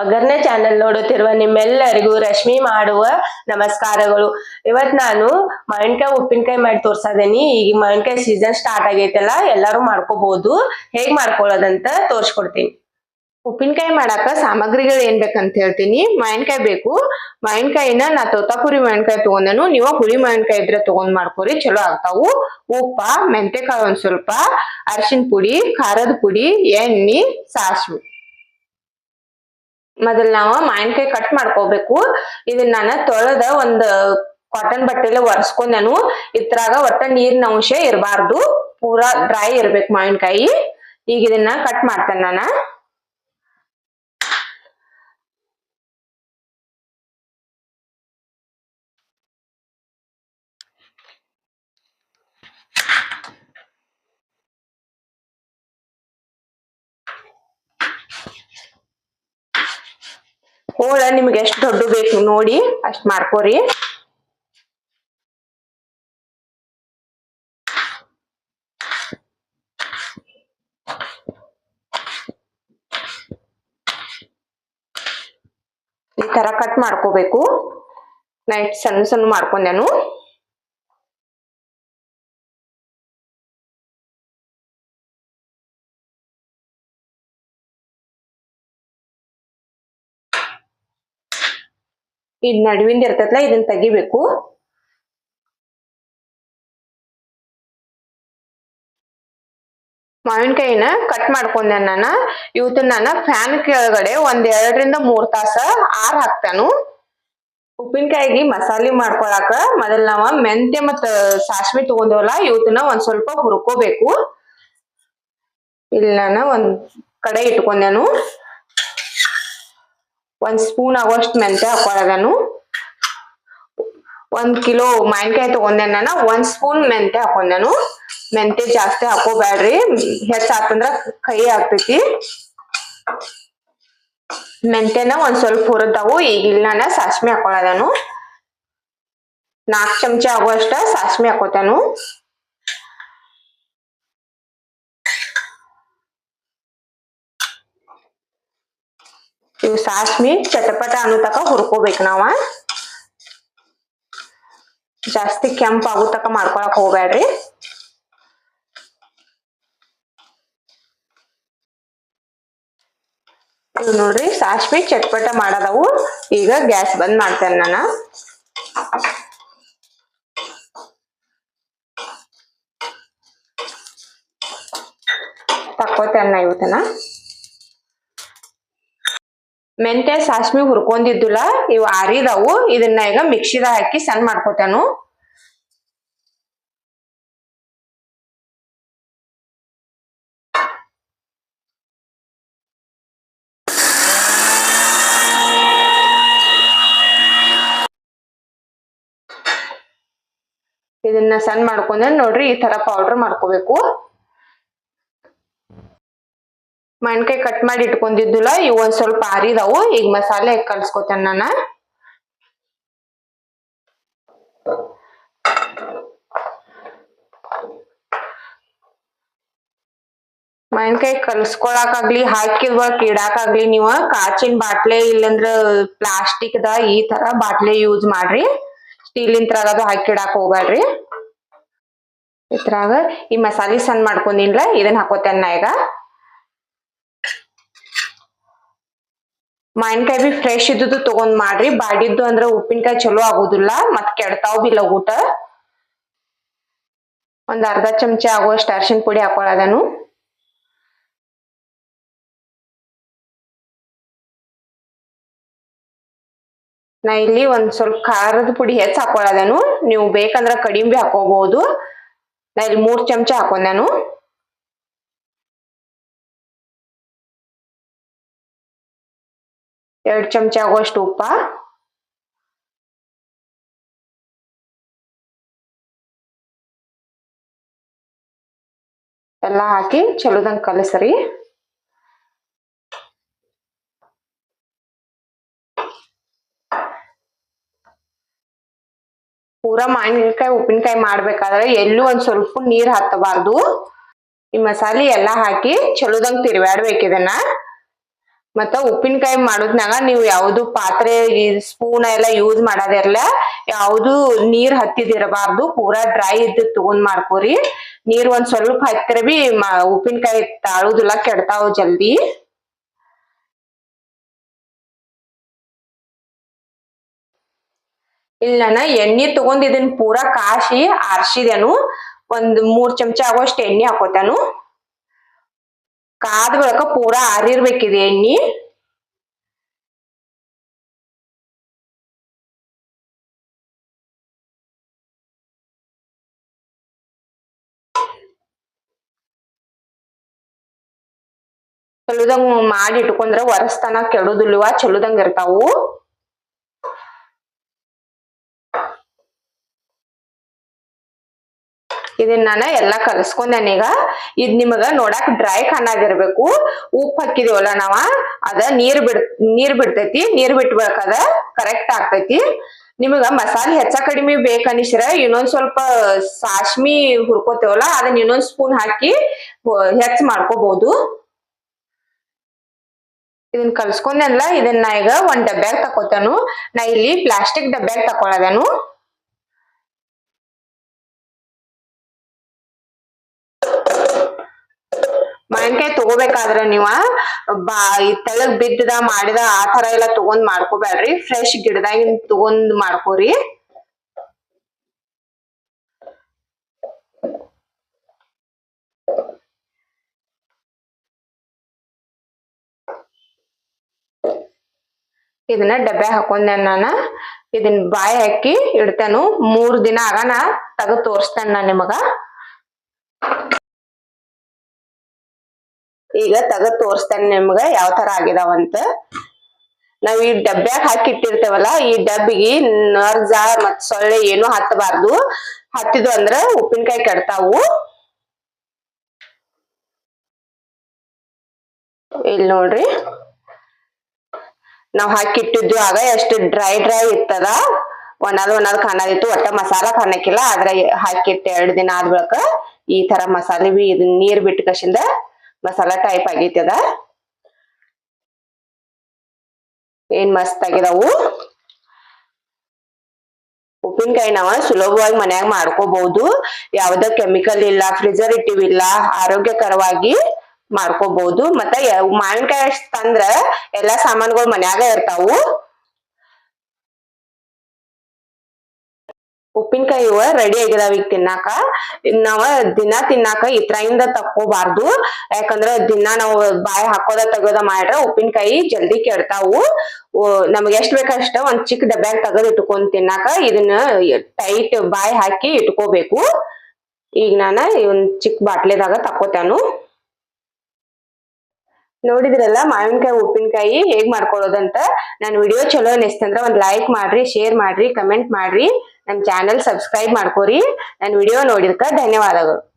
ಒಗ್ಗರಣೆ ಚಾನೆಲ್ ನೋಡುತ್ತಿರುವ ನಿಮ್ಮೆಲ್ಲರಿಗೂ ರಶ್ಮಿ ಮಾಡುವ ನಮಸ್ಕಾರಗಳು. ಇವತ್ ನಾನು ಮಾವಿನಕಾಯಿ ಉಪ್ಪಿನಕಾಯಿ ಮಾಡಿ ತೋರ್ಸದೇನಿ ಈಗ ಮಾವಿನಕಾಯಿ ಸೀಸನ್ ಸ್ಟಾರ್ಟ್ ಆಗೈತಲ್ಲ, ಎಲ್ಲಾರು ಮಾಡ್ಕೋಬಹುದು ಹೇಗ್ ಮಾಡ್ಕೊಳ್ಳೋದಂತ ತೋರ್ಸ್ಕೊಡ್ತೀನಿ. ಉಪ್ಪಿನಕಾಯಿ ಮಾಡಾಕ ಸಾಮಗ್ರಿಗಳು ಏನ್ ಬೇಕಂತ ಹೇಳ್ತೀನಿ. ಮಾವಿನಕಾಯಿ ಬೇಕು. ಮಾವಿನಕಾಯಿನ ನಾ ತೋತಾಪುರಿ ಮಾವಿನಕಾಯಿ ತಗೊಂಡೇನು. ನೀವು ಹುಳಿ ಮಾವಿನಕಾಯಿ ಇದ್ರೆ ತಗೊಂಡ್ ಮಾಡ್ಕೋರಿ, ಚಲೋ ಆಗ್ತಾವು. ಉಪ್ಪ, ಮೆಂತೆಕಾಯಿ ಒಂದ್ ಸ್ವಲ್ಪ ಅರಿಶಿನ ಪುಡಿ, ಖಾರದ ಪುಡಿ, ಎಣ್ಣೆ, ಸಾಸ್ವಿ. ಮೊದಲ್ ನಾವ ಮಾವಿನಕಾಯಿ ಕಟ್ ಮಾಡ್ಕೋಬೇಕು. ಇದನ್ನ ನಾನು ತೊಳೆದ ಒಂದು ಕಾಟನ್ ಬಟ್ಟೆಲೆ ಒರೆಸ್ಕೊಂಡೇನು. ಇದ್ರಾಗ ಒಟ್ಟ ನೀರಿನ ಅಂಶ ಇರಬಾರ್ದು. ಪೂರಾ ಡ್ರೈ ಇರ್ಬೇಕು ಮಾವಿನಕಾಯಿ. ಈಗ ಇದನ್ನ ಕಟ್ ಮಾಡ್ತೇನೆ ನಾನು. ಹೋಳ ನಿಮ್ಗೆ ಎಷ್ಟು ದೊಡ್ಡ ಬೇಕು ನೋಡಿ, ಅಷ್ಟ್ ಮಾಡ್ಕೋರಿ. ಈ ತರ ಕಟ್ ಮಾಡ್ಕೋಬೇಕು. ನೈಟ್ ಸಣ್ಣ ಸಣ್ಣ ಮಾಡ್ಕೊಂಡೆನು ಇದ್ ನಡುವಿಂದ ಇರ್ತೈತ್ಲ, ಇದನ್ನ ತೆಗಿಬೇಕು. ಮಾವಿನಕಾಯಿನ ಕಟ್ ಮಾಡ್ಕೊಂಡೆ ನಾನು. ಇವತ್ತು ನಾನು ಫ್ಯಾನ್ ಕೆಳಗಡೆ ಒಂದ್ ಎರಡರಿಂದ ಮೂರ್ ತಾಸ ಆರ್ ಹಾಕ್ತಾನು. ಉಪ್ಪಿನಕಾಯಿಗೆ ಮಸಾಲೆ ಮಾಡ್ಕೊಳಕ ಮೊದಲ್ ನಾವ ಮೆಂತ್ಯ ಮತ್ತ ಸಾಸಿವೆ ತಗೊಂಡವಲ್ಲ ಇವತ್ತನ್ನ ಒಂದ್ ಸ್ವಲ್ಪ ಹುರ್ಕೋಬೇಕು. ಇಲ್ಲಿ ನಾನು ಒಂದ್ ಕಡೆ ಇಟ್ಕೊಂಡೆನು. ಒಂದ್ ಸ್ಪೂನ್ ಆಗೋಷ್ಟು ಮೆಂತ್ಯ ಹಾಕೊಳ್ಳೋದನು ಒಂದ್ ಕಿಲೋ ಮಾವಿನಕಾಯಿ ತಗೊಂಡೆ ನಾನು, ಒಂದ್ ಸ್ಪೂನ್ ಮೆಂತ್ಯ ಹಾಕೊಂಡೆನು. ಮೆಂತೆ ಜಾಸ್ತಿ ಹಾಕೋಬೇಡ್ರಿ ಹೆಚ್ಚ ಹಾಕಂದ್ರ ಕಹಿ ಆಗ್ತೈತಿ. ಮೆಂತೆನ ಒಂದ್ ಸ್ವಲ್ಪ ಹುರಿದವು ಈಗ ನಾನು ಸಾಸ್ಮಿ ಹಾಕೊಳ್ಳೋದನು ನಾಲ್ಕು ಚಮಚ ಆಗುವಷ್ಟ ಸಾಸ್ಮಿ ಹಾಕೋತಾನು. ಇವು ಸಾಸ್ಮಿ ಚಟಪಟ ಅನ್ನೋ ತಕ ಹುರ್ಕೋಬೇಕು ನಾವ. ಜಾಸ್ತಿ ಕೆಂಪ್ ಆಗೋ ತಕ ಮಾಡ್ಕೊಳಕ್ ಹೋಗ್ಬೇಡ್ರಿ ನೋಡ್ರಿ ಸಾಸ್ಮಿ ಚಟ್ಪಟ ಮಾಡದವು. ಈಗ ಗ್ಯಾಸ್ ಬಂದ್ ಮಾಡ್ತೇನೆ ನಾನು. ತಕ್ಕೋತೇನೆ ಇವತ್ತನ. ಮೆಂತ್ಯ ಸಾಸ್ಮಿ ಹುರ್ಕೊಂಡಿದ್ದಿಲ್ಲ, ಇವು ಆರಿದವು. ಇದನ್ನ ಈಗ ಮಿಕ್ಸಿದಾಗ ಹಾಕಿ ಸಣ್ಣ ಮಾಡ್ಕೊತಾನು. ಇದನ್ನ ಸಣ್ಣ ಮಾಡ್ಕೊಂಡ್ ನೋಡ್ರಿ ಈ ತರ ಪೌಡರ್ ಮಾಡ್ಕೋಬೇಕು. ಮಾವಿನಕಾಯಿ ಕಟ್ ಮಾಡಿ ಇಟ್ಕೊಂಡಿದ್ದಿಲ್ಲ ಇವು ಒಂದ್ ಸ್ವಲ್ಪ ಆರಿದಾವು, ಈಗ ಮಸಾಲೆ ಕಲ್ಸ್ಕೊತೇನೆ ನಾನು. ಮೆಣಕಾಯಿ ಕಲ್ಸ್ಕೊಳಕಾಗ್ಲಿ ಹಾಕಿರುವ ಇಡಾಕಾಗ್ಲಿ ನೀವ, ಕಾಚಿನ ಬಾಟ್ಲೆ ಇಲ್ಲಂದ್ರ ಪ್ಲಾಸ್ಟಿಕ್ ದ ಈ ತರ ಬಾಟ್ಲೆ ಯೂಸ್ ಮಾಡ್ರಿ. ಸ್ಟೀಲಿನ ತರ ಅದು ಹಾಕಿಡಾಕ್ ಹೋಗ್ಬ್ಯಾಡ್ರಿ. ಇದ್ರಾಗ ಈ ಮಸಾಲೆ ಸಣ್ಣ ಮಾಡ್ಕೊಂಡಿಲ್ಲ ಇದನ್ನ ಹಾಕೋತೇನೆ ಈಗ. ಮಾವಿನಕಾಯಿ ಬಿ ಫ್ರೆಶ್ ಇದ್ದುದು ತಗೊಂಡ್ ಮಾಡ್ರಿ. ಬಾಡಿದ್ದು ಅಂದ್ರ ಉಪ್ಪಿನಕಾಯಿ ಚಲೋ ಆಗೋದಿಲ್ಲ ಮತ್ ಕೆಡ್ತಾವ್ ಬಿ ಊಟ. ಒಂದ್ ಅರ್ಧ ಚಮಚ ಆಗುವಷ್ಟು ಅರ್ಶಿನ ಪುಡಿ ಹಾಕೊಳ್ಳೋದನು ನಾ ಇಲ್ಲಿ ಒಂದ್ ಸ್ವಲ್ಪ ಖಾರದ ಪುಡಿ ಹೆಚ್ಚ ಹಾಕೊಳ್ಳೋದನು ನೀವು ಬೇಕಂದ್ರ ಕಡಿಮೆ ಹಾಕೋಬಹುದು ನಾ ಇಲ್ಲಿ ಮೂರ್ ಚಮಚ ಹಾಕೊಂಡೆನು. ಎರಡ್ ಚಮಚ ಆಗುವಷ್ಟು ಉಪ್ಪ. ಎಲ್ಲಾ ಹಾಕಿ ಚಲೋದಂಗೆ ಕಲಸ್ರಿ. ಪೂರಾ ಮಾವಿನಕಾಯಿ, ಉಪ್ಪಿನಕಾಯಿ ಮಾಡ್ಬೇಕಾದ್ರೆ ಎಲ್ಲೂ ಒಂದ್ ಸ್ವಲ್ಪ ನೀರ್ ಹತ್ತಬಾರ್ದು. ಈ ಮಸಾಲೆ ಎಲ್ಲಾ ಹಾಕಿ ಚಲೋದಂಗ್ ತಿರ್ವ್ಯಾಡ್ಬೇಕು ಇದನ್ನ. ಮತ್ತ ಉಪ್ಪಿನಕಾಯಿ ಮಾಡೋದ್ನಾಗ ನೀವು ಯಾವ್ದು ಪಾತ್ರೆ ಸ್ಪೂನ್ ಎಲ್ಲ ಯೂಸ್ ಮಾಡೋದಿರ್ಲ, ಯಾವ್ದು ನೀರ್ ಹತ್ತಿದಿರಬಾರ್ದು, ಪೂರಾ ಡ್ರೈ ಇದ್ದ ತಗೊಂಡ್ ಮಾಡ್ಕೋರಿ. ನೀರ್ ಒಂದ್ ಸ್ವಲ್ಪ ಹತ್ತಿರ ಬಿ ಉಪ್ಪಿನಕಾಯಿ ತಾಳುದಿಲ್ಲ, ಕೆಡ್ತಾವ್ ಜಲ್ದಿ. ಇಲ್ಲ ನಾನು ಎಣ್ಣೆ ತಗೊಂಡ್ ಇದನ್ ಪೂರಾ ಕಾಶಿ ಆರ್ಸಿದೆನು ಒಂದ್ ಮೂರ್ ಚಮಚ ಆಗೋಷ್ಟು ಎಣ್ಣೆ ಹಾಕೋತಾನು ಕಾದ ಬಳಕ ಪೂರಾ ಆರಿರ್ಬೇಕಿದೆ ಎಣ್ಣಿ ಚಲೋದಂಗ್ ಮಾಡಿ ಇಟ್ಕೊಂಡ್ರ ವರ್ಷತನ ಕೆಡುದಿಲ್ವ ಚಲೋದಂಗ್ ಇರ್ತಾವು ಇದನ್ನ ನಾನು ಎಲ್ಲಾ ಕಲಸ್ಕೊಂಡೇನೀಗ ಇದ್ ನಿಮಗ ನೋಡಾಕ್ ಡ್ರೈ ಕಣ್ಣಾಗಿರ್ಬೇಕು ಉಪ್ಪು ಹಾಕಿದೀವಲ್ಲ ನಾವ, ಅದ ನೀರ್ ಬಿಡ್, ನೀರ್ ಬಿಡ್ತೈತಿ. ನೀರ್ ಬಿಟ್ಬೇಕಾದ ಕರೆಕ್ಟ್ ಆಗ್ತೈತಿ. ನಿಮಗ ಮಸಾಲೆ ಹೆಚ್ಚ ಕಡಿಮೆ ಬೇಕನಿಸ್ರ ಇನ್ನೊಂದ್ ಸ್ವಲ್ಪ ಸಾಸ್ಮಿ ಹುರ್ಕೋತೇವಲ್ಲ, ಅದನ್ನ ಇನ್ನೊಂದ್ ಸ್ಪೂನ್ ಹಾಕಿ ಹೆಚ್ಚ ಮಾಡ್ಕೋಬಹುದು ಇದನ್ನ ಕಲ್ಸ್ಕೊಂಡೆಲ್ಲ ಇದನ್ನ ಈಗ ಒಂದ್ ಡಬ್ಬ್ಯಾಗ ತಕೋತಾನು. ನಾ ಇಲ್ಲಿ ಪ್ಲಾಸ್ಟಿಕ್ ಡಬ್ಬ್ಯಾಗ ತಕೊಳದನು ಮಾವಿನಕಾಯಿ ತಗೋಬೇಕಾದ್ರೆ ನೀವ ಬಾ ತೆಳಗ್ ಬಿದ್ದದ ಮಾಡಿದ ಆ ತರ ಎಲ್ಲ ತಗೊಂಡ್ ಮಾಡ್ಕೋಬೇಡ್ರಿ. ಫ್ರೆಶ್ ಗಿಡದಾಗಿನ್ ತಗೊಂಡ್ ಮಾಡ್ಕೋರಿ. ಇದನ್ನ ಡಬ್ಬೆ ಹಾಕೊಂಡೆ ನಾನ. ಇದನ್ ಬಾಯಿ ಹಾಕಿ ಇಡ್ತೇನು. ಮೂರ್ ದಿನ ಆಗನ ತೆಗ್ದು ತೋರಿಸ್ತೇನೆ ನಾನು ನಿಮಗ. ಈಗ ತೆಗದ್ ತೋರಿಸ್ತೇನೆ ನಿಮ್ಗ ಯಾವ ತರ ಆಗಿದಾವಂತ. ನಾವ್ ಈ ಡಬ್ಬ್ಯಾಗ ಹಾಕಿ ಇಟ್ಟಿರ್ತೇವಲ್ಲ ಈ ಡಬ್ಬಿಗೆ ನರ್ಜ ಮತ್ ಸೊಳ್ಳೆ ಏನು ಹತ್ತಬಾರ್ದು. ಹತ್ತಿದ್ವು ಅಂದ್ರ ಉಪ್ಪಿನಕಾಯಿ ಕೆಡ್ತಾವು. ಇಲ್ಲಿ ನೋಡ್ರಿ. ನಾವ್ ಹಾಕಿಟ್ಟಿದ್ವಿ ಆಗ ಎಷ್ಟು ಡ್ರೈ ಡ್ರೈ ಇತ್ತದ. ಒಣದ್ ಒಣದ್ ಕಾಣದಿತ್ತು ಒಟ್ಟ ಮಸಾಲ ಕಾಣಕ್ಕಿಲ್ಲ ಆದ್ರೆ ಹಾಕಿಟ್ಟು ಎರಡು ದಿನ ಆದ್ ಬಳಿಕ ಈ ತರ ಮಸಾಲೆ ಬಿ ನೀರ್ ಬಿಟ್ಟ ಕಸಿಂದ ಮಸಾಲಾ ಟೈಪ್ ಆಗೈತದ ಏನ್ ಮಸ್ತ್ ಆಗಿದಾವು? ಉಪ್ಪಿನಕಾಯಿ ನಾವ ಸುಲಭವಾಗಿ ಮನ್ಯಾಗ ಮಾಡ್ಕೋಬಹುದು ಯಾವ್ದ ಕೆಮಿಕಲ್ ಇಲ್ಲ ಪ್ರಿಸರ್ವೇಟಿವ್ ಇಲ್ಲ, ಆರೋಗ್ಯಕರವಾಗಿ ಮಾಡ್ಕೋಬಹುದು ಮತ್ತ ಮಾವಿನಕಾಯಿ ಅಷ್ಟ್ ತಂದ್ರ ಎಲ್ಲಾ ಸಾಮಾನುಗಳು ಮನ್ಯಾಗ ಇರ್ತಾವು. ಉಪ್ಪಿನಕಾಯಿ ಇವ ರೆಡಿ ಆಗಿದಾವ ಈಗ ತಿನ್ನಾಕ. ನಾವ ದಿನ ತಿನ್ನಾಕ ಇತ್ರಾಯಿಂದ ತಕ್ಕೋಬಾರ್ದು. ಯಾಕಂದ್ರ ದಿನ ನಾವು ಬಾಯಿ ಹಾಕೋದ ತೆಗೋದ ಮಾಡ್ರ ಉಪ್ಪಿನಕಾಯಿ ಜಲ್ದಿ ಕೆಡ್ತಾವು. ನಮ್ಗೆ ಎಷ್ಟು ಬೇಕಷ್ಟ ಒಂದ್ ಚಿಕ್ಕ ಡಬ್ಬ್ಯಾಗ ತೆಗೆದು ಇಟ್ಕೊಂಡ್ ತಿನ್ನಾಕ ಇದನ್ನ ಟೈಟ್ ಬಾಯಿ ಹಾಕಿ ಇಟ್ಕೋಬೇಕು. ಈಗ ನಾನ ಒಂದ್ ಚಿಕ್ಕ ಬಾಟ್ಲಿದಾಗ ತಕ್ಕೋತಾನು. ನೋಡಿದ್ರಲ್ಲ ಮಾವಿನಕಾಯಿ, ಉಪ್ಪಿನಕಾಯಿ ಹೇಗ್ ಮಾಡ್ಕೊಳ್ಳೋದಂತ ನಾನು ವಿಡಿಯೋ ಚಲೋ ಅನಿಸ್ತಂದ್ರ ಒಂದ್ ಲೈಕ್ ಮಾಡ್ರಿ ಶೇರ್ ಮಾಡ್ರಿ ಕಮೆಂಟ್ ಮಾಡ್ರಿ. ನಮ್ ಚಾನೆಲ್ ಸಬ್ಸ್ಕ್ರೈಬ್ ಮಾಡ್ಕೋರಿ. ನನ್ ವಿಡಿಯೋ ನೋಡಿದಕ್ಕೆ ಧನ್ಯವಾದಗಳು.